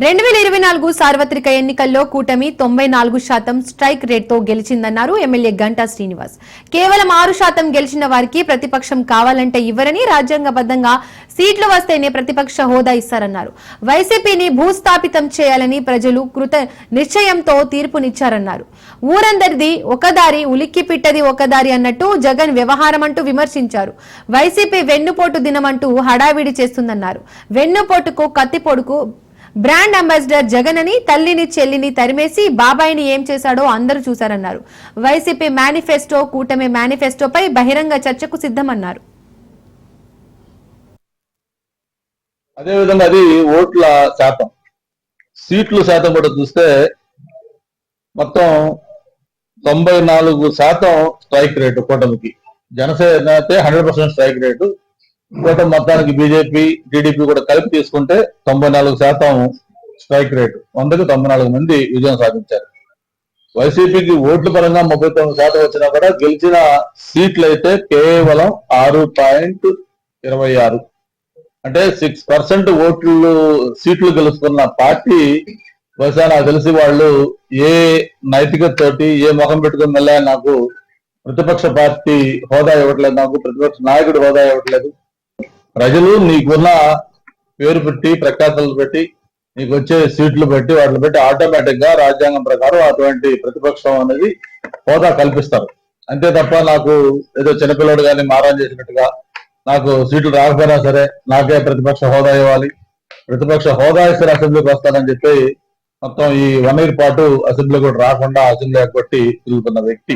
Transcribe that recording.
రెండు వేల ఇరవై నాలుగు సార్వత్రిక ఎన్నికల్లో కూటమి తొంభై నాలుగు శాతం స్ట్రైక్ రేట్తో గెలిచిందన్నారు ఎమ్మెల్యే గంటా శ్రీనివాస్. కేవలం ఆరు శాతం గెలిచిన వారికి ప్రతిపక్షం కావాలంటే ఇవ్వరని రాజ్యాంగబద్ధంగా సీట్లు వస్తేనే ప్రతిపక్ష హోదా ఇస్తారన్నారు. వైసీపీని భూస్థాపితం చేయాలని ప్రజలు కృత నిశ్చయంతో తీర్పునిచ్చారన్నారు. ఊరందరిది ఒకదారి ఉలిక్కి పిట్టది ఒకదారి అన్నట్టు జగన్ వ్యవహారం అంటూ విమర్శించారు. వైసీపీ వెన్నుపోటు దినమంటూ హడావిడి చేస్తుందన్నారు. వెన్నుపోటుకు కత్తిపోటుకు బ్రాండ్ అంబాసిడర్ జగన్ అని తల్లిని చెల్లిని తరిమేసి బాబాయిని ఏం చేశాడో అందరూ చూశారన్నారు. వైసీపీ మేనిఫెస్టో కూటమి మేనిఫెస్టోపై బహిరంగ చర్చకు సిద్ధమన్నారు. అదేవిధంగా అది ఓట్ల శాతం. సీట్లు శాతం కూడా చూస్తే మొత్తం తొంభై నాలుగు శాతం స్ట్రైక్ రేటు కూటమికి. జనసేన అయితే హండ్రెడ్ పర్సెంట్ స్ట్రైక్ రేటు కూటమి మొత్తానికి బీజేపీ టీడీపీ కూడా కలిపి తీసుకుంటే తొంభై నాలుగు శాతం స్ట్రైక్ రేటు. వందకి తొంభై నాలుగు మంది విజయం సాధించారు. వైసీపీకి ఓట్ల పరంగా ముప్పై తొమ్మిది శాతం వచ్చినా కూడా గెలిచిన సీట్లు అయితే కేవలం ఆరు పాయింట్ ఇరవై ఆరు. అంటే సిక్స్ పర్సెంట్ ఓట్లు సీట్లు గెలుచుకున్న పార్టీ బహుశా నాకు తెలిసి వాళ్ళు ఏ నైతికత తోటి ఏ ముఖం పెట్టుకుని వెళ్ళా నాకు ప్రతిపక్ష పార్టీ హోదా ఇవ్వట్లేదు నాకు ప్రతిపక్ష నాయకుడు హోదా ఇవ్వట్లేదు. ప్రజలు నీకున్న పేరు పెట్టి ప్రఖ్యాతలు పెట్టి నీకు వచ్చే సీట్లు పెట్టి వాటిని పెట్టి ఆటోమేటిక్గా రాజ్యాంగం ప్రకారం అటువంటి ప్రతిపక్షం అనేది హోదా కల్పిస్తారు. అంతే తప్ప నాకు ఏదో చిన్నపిల్లడు కానీ మారాన్ చేసినట్టుగా నాకు సీట్లు రాకపోయినా సరే నాకే ప్రతిపక్ష హోదా ఇవ్వాలి. ప్రతిపక్ష హోదా ఇస్తే అసెంబ్లీకి వస్తానని చెప్పి మొత్తం ఈ వన్ ఇయర్ పాటు అసెంబ్లీ కూడా రాకుండా అసెంబ్లీ కొట్టి తిరుగుతున్న వ్యక్తి.